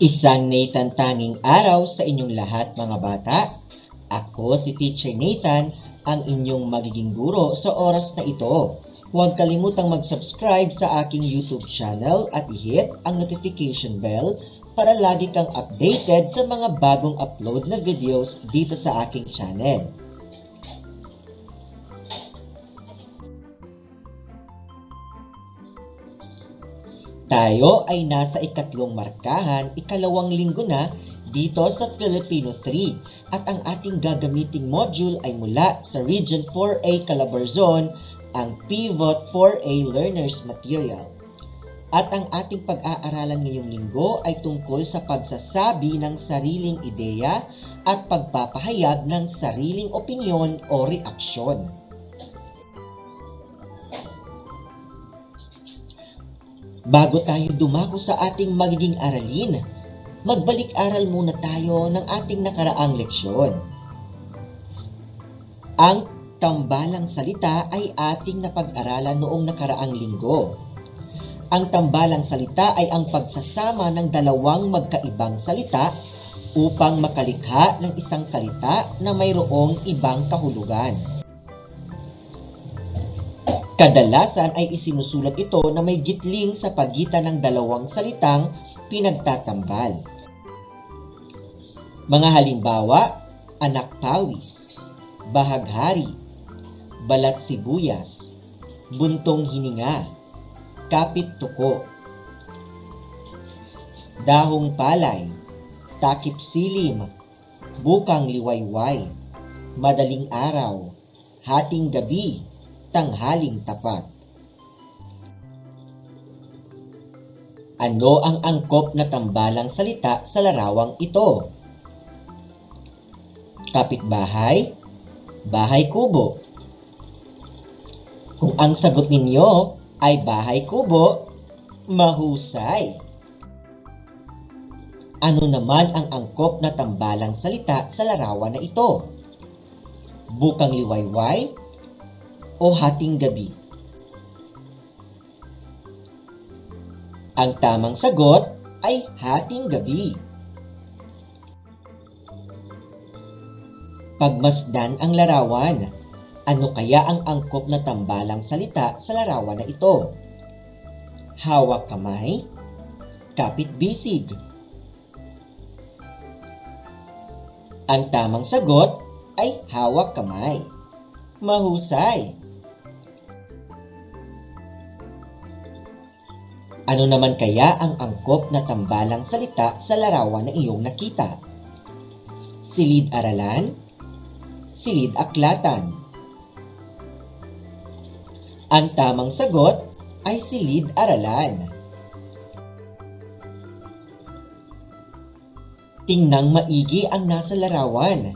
Isang Nathan tanging araw sa inyong lahat mga bata. Ako si Teacher Nathan, ang inyong magiging guro sa oras na ito. Huwag kalimutang mag-subscribe sa aking YouTube channel at i-hit ang notification bell para lagi kang updated sa mga bagong upload na videos dito sa aking channel. Tayo ay nasa ikatlong markahan, ikalawang linggo na dito sa Filipino 3 at ang ating gagamiting module ay mula sa Region 4A Calabarzon, ang Pivot 4A Learners Material. At ang ating pag-aaralan ngayong linggo ay tungkol sa pagsasabi ng sariling ideya at pagpapahayag ng sariling opinyon o reaksyon. Bago tayo dumako sa ating magiging aralin, magbalik-aral muna tayo ng ating nakaraang leksyon. Ang tambalang salita ay ating napag-aralan noong nakaraang linggo. Ang tambalang salita ay ang pagsasama ng dalawang magkaibang salita upang makalikha ng isang salita na mayroong ibang kahulugan. Kadalasan ay isinusulat ito na may gitling sa pagitan ng dalawang salitang pinagtatambal. Mga halimbawa, anak pawis, bahaghari, balat sibuyas, buntong hininga, kapit tuko, dahong palay, takip silim, bukang liwayway, madaling araw, hating gabi, tanghaling tapat. Ano ang angkop na tambalang salita sa larawang ito? Kapitbahay, bahay kubo. Kung ang sagot ninyo ay bahay kubo, mahusay. Ano naman ang angkop na tambalang salita sa larawan na ito? Bukang liwayway, o hating gabi? Ang tamang sagot ay hating gabi. Pagmasdan ang larawan. Ano kaya ang angkop na tambalang salita sa larawan na ito? Hawak kamay, kapit bisig. Ang tamang sagot ay hawak kamay. Mahusay. Ano naman kaya ang angkop na tambalang salita sa larawan na iyong nakita? Silid-aralan? Silid-aklatan? Ang tamang sagot ay silid-aralan. Tingnang maigi ang nasa larawan.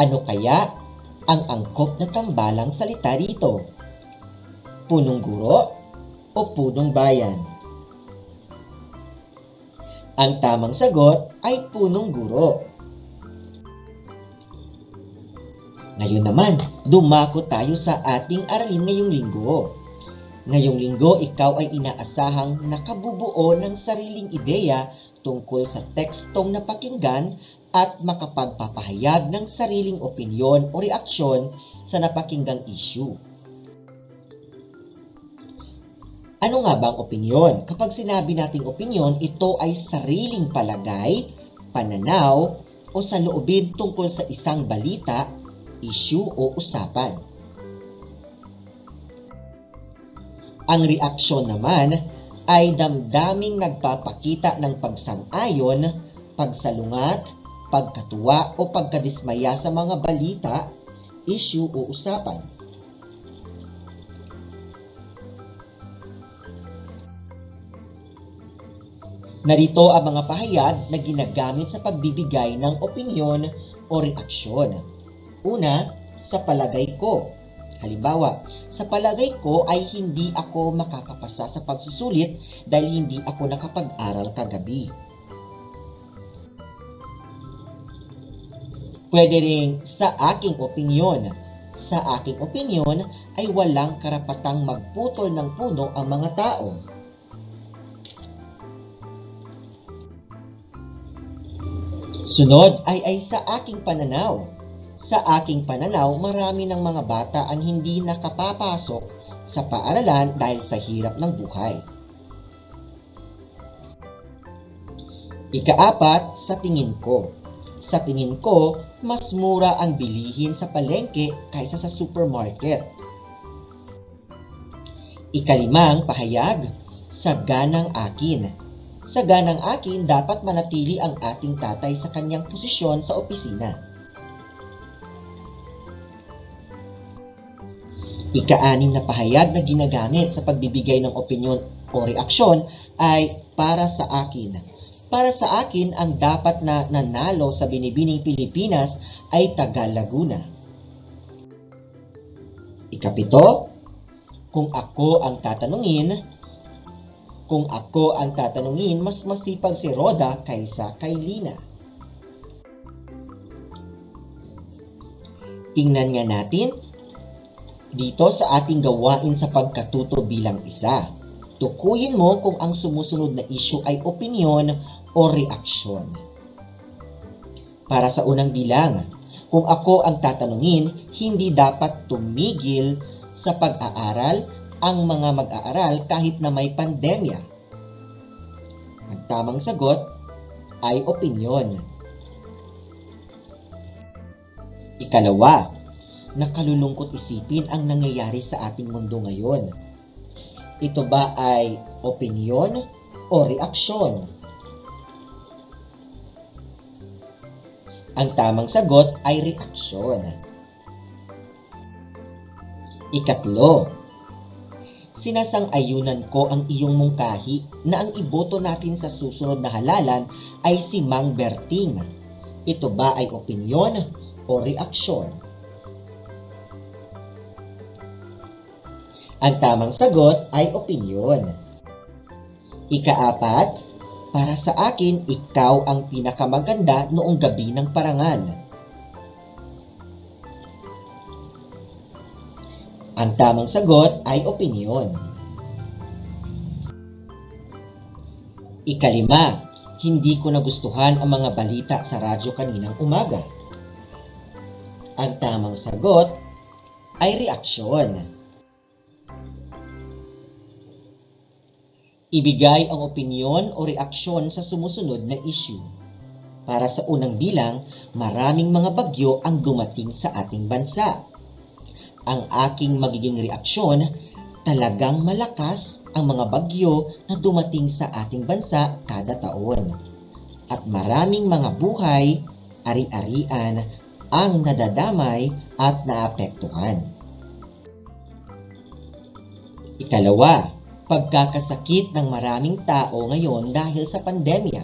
Ano kaya ang angkop na tambalang salita rito? Punong guro o punong bayan? Ang tamang sagot ay punong guro. Ngayon naman, dumako tayo sa ating aralin ngayong linggo. Ngayong linggo, ikaw ay inaasahang nakabubuo ng sariling ideya tungkol sa tekstong napakinggan at makapagpapahayag ng sariling opinyon o reaksyon sa napakinggang issue. Ano nga ba ang opinyon? Kapag sinabi nating opinyon, ito ay sariling palagay, pananaw, o saloobin tungkol sa isang balita, issue o usapan. Ang reaksyon naman ay damdaming nagpapakita ng pagsang-ayon, pagsalungat, pagkatuwa o pagkadismaya sa mga balita, issue o usapan. Narito ang mga pahayag na ginagamit sa pagbibigay ng opinyon o reaksyon. Una, sa palagay ko. Halimbawa, sa palagay ko ay hindi ako makakapasa sa pagsusulit dahil hindi ako nakapag-aral kagabi. Pwede rin sa aking opinyon. Sa aking opinyon ay walang karapatang magputol ng puno ang mga tao. Sunod ay ay sa aking pananaw. Sa aking pananaw, marami ng mga bata ang hindi nakapapasok sa paaralan dahil sa hirap ng buhay. Ikaapat, sa tingin ko. Sa tingin ko, mas mura ang bilihin sa palengke kaysa sa supermarket. Ikalimang pahayag, sa ganang akin. Sa ganang akin, dapat manatili ang ating tatay sa kanyang posisyon sa opisina. Ika-anim na pahayag na ginagamit sa pagbibigay ng opinyon o reaksyon ay para sa akin. Para sa akin, ang dapat na nanalo sa Binibining Pilipinas ay Tagal Laguna. Ikapito, kung ako ang tatanungin, kung ako ang tatanungin, mas masipag si Roda kaysa kay Lina. Tingnan nga natin dito sa ating gawain sa pagkatuto bilang isa. Tukuyin mo kung ang sumusunod na issue ay opinyon o reaksyon. Para sa unang bilang, kung ako ang tatanungin, hindi dapat tumigil sa pag-aaral ang mga mag-aaral kahit na may pandemya. Ang tamang sagot ay opinyon. Ikalawa, nakalulungkot isipin ang nangyayari sa ating mundo ngayon. Ito ba ay opinyon o reaksyon? Ang tamang sagot ay reaksyon. Ikatlo, sinasang-ayunan ko ang iyong mungkahi na ang iboto natin sa susunod na halalan ay si Mang Berting. Ito ba ay opinyon o reaksyon? Ang tamang sagot ay opinyon. Ikaapat, para sa akin, ikaw ang pinakamaganda noong gabi ng parangal. Ang tamang sagot ay opinyon. Ikalima, hindi ko nagustuhan ang mga balita sa radyo kaninang umaga. Ang tamang sagot ay reaksyon. Ibigay ang opinyon o reaksyon sa sumusunod na issue. Para sa unang bilang, maraming mga bagyo ang dumating sa ating bansa. Ang aking magiging reaksyon, talagang malakas ang mga bagyo na dumating sa ating bansa kada taon. At maraming mga buhay, ari-arian, ang nadadamay at naapektuhan. Ikalawa, pagkakasakit ng maraming tao ngayon dahil sa pandemya.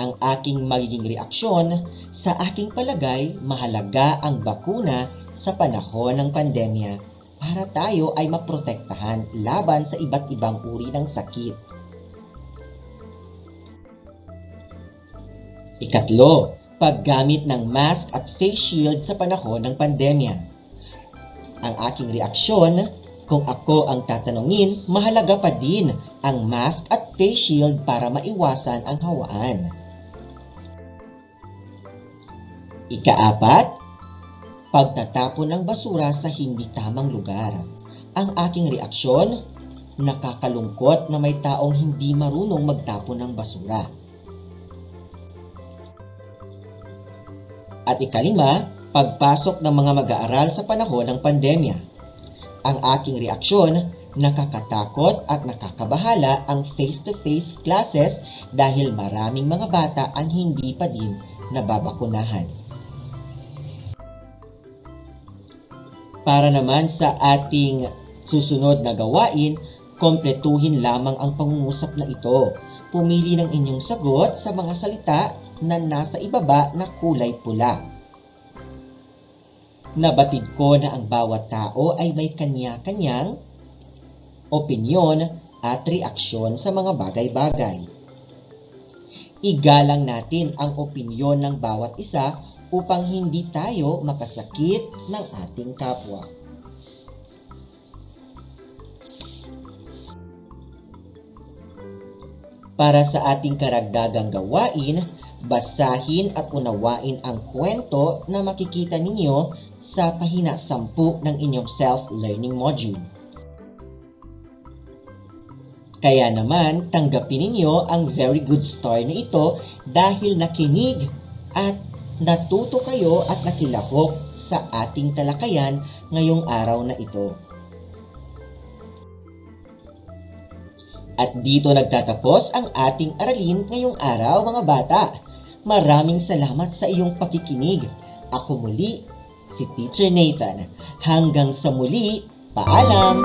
Ang aking magiging reaksyon, sa aking palagay, mahalaga ang bakuna sa panahon ng pandemya para tayo ay maprotektahan laban sa iba't ibang uri ng sakit. Ikatlo, paggamit ng mask at face shield sa panahon ng pandemya. Ang aking reaksyon, kung ako ang tatanungin, mahalaga pa din ang mask at face shield para maiwasan ang hawaan. Ikaapat, pagtatapon ng basura sa hindi tamang lugar. Ang aking reaksyon, nakakalungkot na may taong hindi marunong magtapon ng basura. At ikalima, pagpasok ng mga mag-aaral sa panahon ng pandemya. Ang aking reaksyon, nakakatakot at nakakabahala ang face-to-face classes dahil maraming mga bata ang hindi pa din nababakunahan. Para naman sa ating susunod na gawain, kompletuhin lamang ang pangungusap na ito. Pumili ng inyong sagot sa mga salita na nasa ibaba na kulay pula. Nabatid ko na ang bawat tao ay may kanya-kanyang opinyon at reaksyon sa mga bagay-bagay. Igalang natin ang opinyon ng bawat isa upang hindi tayo makasakit ng ating kapwa. Para sa ating karagdagang gawain, basahin at unawain ang kwento na makikita ninyo sa pahina 10 ng inyong self-learning module. Kaya naman, tanggapin ninyo ang very good story na ito dahil nakinig at natuto kayo at nakilahok sa ating talakayan ngayong araw na ito. At dito nagtatapos ang ating aralin ngayong araw mga bata. Maraming salamat sa iyong pakikinig. Ako muli, si Teacher Nathan. Hanggang sa muli, paalam!